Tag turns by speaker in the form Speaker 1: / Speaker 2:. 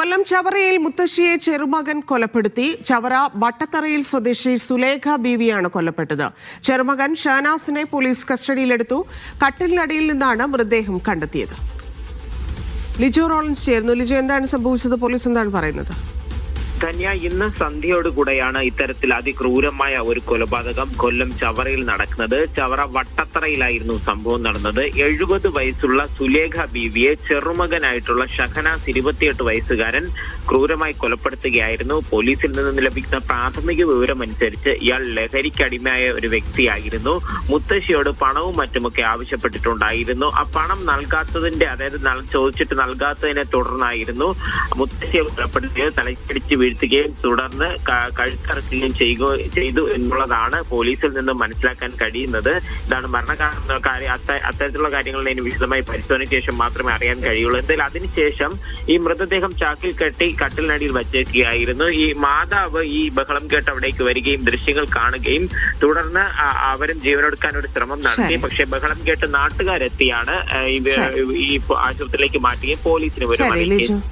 Speaker 1: കൊല്ലം ചവറയിൽ മുത്തശ്ശിയെ ചെറുമകൻ കൊലപ്പെടുത്തി. ചവറ വട്ടത്തറയിൽ സ്വദേശി സുലേഖ ബീവിയാണ് കൊല്ലപ്പെട്ടത്. ചെറുമകൻ ഷാനാസിനെ പോലീസ് കസ്റ്റഡിയിലെടുത്തു. കട്ടിലിനടിയിൽ നിന്നാണ് മൃതദേഹം കണ്ടെത്തിയത്. ലിജോ റോളൻസ് ചേർന്നു ലിജോ എന്താണ് സംഭവിച്ചത്? പോലീസ് എന്താണ് പറയുന്നത്?
Speaker 2: ധന്യ ഇന്ന് സന്ധ്യയോടുകൂടെയാണ് ഇത്തരത്തിൽ അതിക്രൂരമായ ഒരു കൊലപാതകം കൊല്ലം ചവറയിൽ നടക്കുന്നത്. ചവറ വട്ടത്തറയിലായിരുന്നു സംഭവം നടന്നത്. എഴുപത് വയസ്സുള്ള സുലേഖ ബീവിയെ ചെറുമകനായിട്ടുള്ള ഷഹനാസ് ഇരുപത്തിയെട്ട് വയസ്സുകാരൻ ക്രൂരമായി കൊലപ്പെടുത്തുകയായിരുന്നു. പോലീസിൽ നിന്ന് ലഭിക്കുന്ന പ്രാഥമിക വിവരമനുസരിച്ച് ഇയാൾ ലഹരിക്കടിമയായ ഒരു വ്യക്തിയായിരുന്നു. മുത്തശ്ശിയോട് പണവും മറ്റുമൊക്കെ ആവശ്യപ്പെട്ടിട്ടുണ്ടായിരുന്നു. ആ പണം നൽകാത്തതിന്റെ അതായത് ചോദിച്ചിട്ട് നൽകാത്തതിനെ തുടർന്നായിരുന്നു മുത്തശ്ശിയെ കൊലപ്പെടുത്തിയത്. തലക്കടിച്ച് വീഴ്ത്തുകയും തുടർന്ന് കഴുത്തിറക്കുകയും ചെയ്യുക ചെയ്തു എന്നുള്ളതാണ് പോലീസിൽ നിന്ന് മനസ്സിലാക്കാൻ കഴിയുന്നത്. ഇതാണ് മരണകാരണ അത്തരത്തിലുള്ള കാര്യങ്ങൾ ഇനി വിശദമായി പരിശോധനയ്ക്ക് ശേഷം മാത്രമേ അറിയാൻ കഴിയുള്ളൂ. എന്തായാലും അതിനുശേഷം ഈ മൃതദേഹം ചാക്കിൽ കെട്ടി കട്ടിലിനടിയിൽ വച്ചേക്കുകയായിരുന്നു. ഈ മാതാവ് ഈ ബഹളം കേട്ട് അവിടേക്ക് വരികയും ദൃശ്യങ്ങൾ കാണുകയും തുടർന്ന് അവരും ജീവനൊടുക്കാൻ ഒരു ശ്രമം നടത്തി. പക്ഷേ ബഹളം കേട്ട് നാട്ടുകാരെത്തിയാണ്. ഈ ആശുപത്രിയിലേക്ക് മാറ്റുകയും പോലീസിന് വിവരം അറിയിക്കുകയും